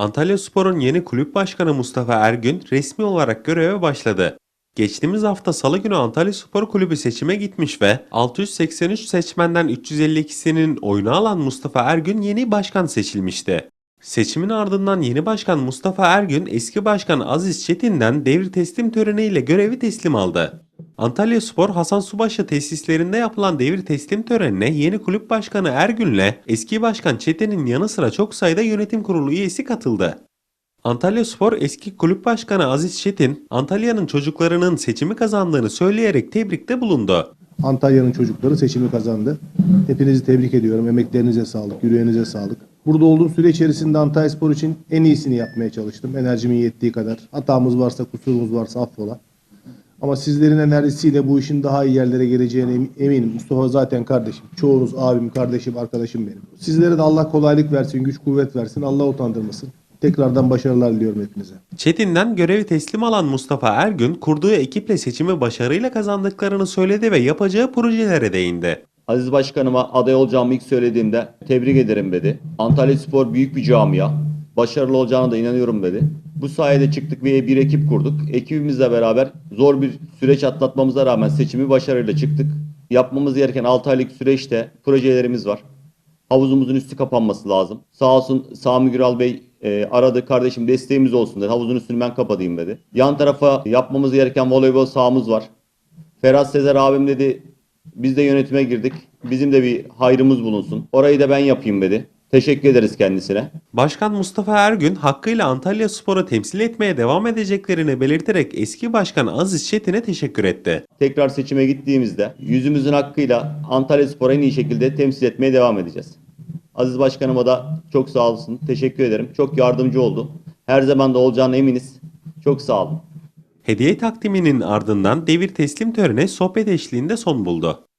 Antalya Spor'un yeni kulüp başkanı Mustafa Ergün resmi olarak göreve başladı. Geçtiğimiz hafta Salı günü Antalya Spor Kulübü seçime gitmiş ve 683 seçmenden 352'sinin oyunu alan Mustafa Ergün yeni başkan seçilmişti. Seçimin ardından yeni başkan Mustafa Ergün eski başkan Aziz Çetin'den devir teslim töreniyle görevi teslim aldı. Antalya Spor Hasan Subaşı tesislerinde yapılan devir teslim törenine yeni kulüp başkanı Ergün'le eski başkan Çetin'in yanı sıra çok sayıda yönetim kurulu üyesi katıldı. Antalya Spor eski kulüp başkanı Aziz Çetin, Antalya'nın çocuklarının seçimi kazandığını söyleyerek tebrikte bulundu. Antalya'nın çocukları seçimi kazandı. Hepinizi tebrik ediyorum. Emeklerinize sağlık, yüreğinize sağlık. Burada olduğum süre içerisinde Antalya Spor için en iyisini yapmaya çalıştım. Enerjimin yettiği kadar. Hatamız varsa, kusurumuz varsa affola. Ama sizlerin enerjisiyle bu işin daha iyi yerlere geleceğine em- eminim. Mustafa zaten kardeşim. Çoğunuz abim, kardeşim, arkadaşım benim. Sizlere de Allah kolaylık versin, güç kuvvet versin. Allah utandırmasın. Tekrardan başarılar diliyorum hepinize. Çetin'den görevi teslim alan Mustafa Ergün, kurduğu ekiple seçimi başarıyla kazandıklarını söyledi ve yapacağı projelere değindi. Aziz Başkanıma aday olacağımı ilk söylediğimde tebrik ederim dedi. Antalya Spor büyük bir camia. Başarılı olacağına da inanıyorum dedi. Bu sayede çıktık ve bir ekip kurduk. Ekibimizle beraber zor bir süreç atlatmamıza rağmen seçimi başarıyla çıktık. Yapmamız gereken 6 aylık süreçte projelerimiz var. Havuzumuzun üstü kapanması lazım. Sağ olsun Sami Güral Bey e, aradı kardeşim desteğimiz olsun dedi. Havuzun üstünü ben kapatayım dedi. Yan tarafa yapmamız gereken voleybol sahamız var. Ferhat Sezer abim dedi biz de yönetime girdik. Bizim de bir hayrımız bulunsun. Orayı da ben yapayım dedi. Teşekkür ederiz kendisine. Başkan Mustafa Ergün hakkıyla Antalya Spor'u temsil etmeye devam edeceklerini belirterek eski başkan Aziz Çetin'e teşekkür etti. Tekrar seçime gittiğimizde yüzümüzün hakkıyla Antalya Spor'u en iyi şekilde temsil etmeye devam edeceğiz. Aziz Başkanıma da çok sağ olsun. Teşekkür ederim. Çok yardımcı oldu. Her zaman da olacağına eminiz. Çok sağ olun. Hediye takdiminin ardından devir teslim töreni sohbet eşliğinde son buldu.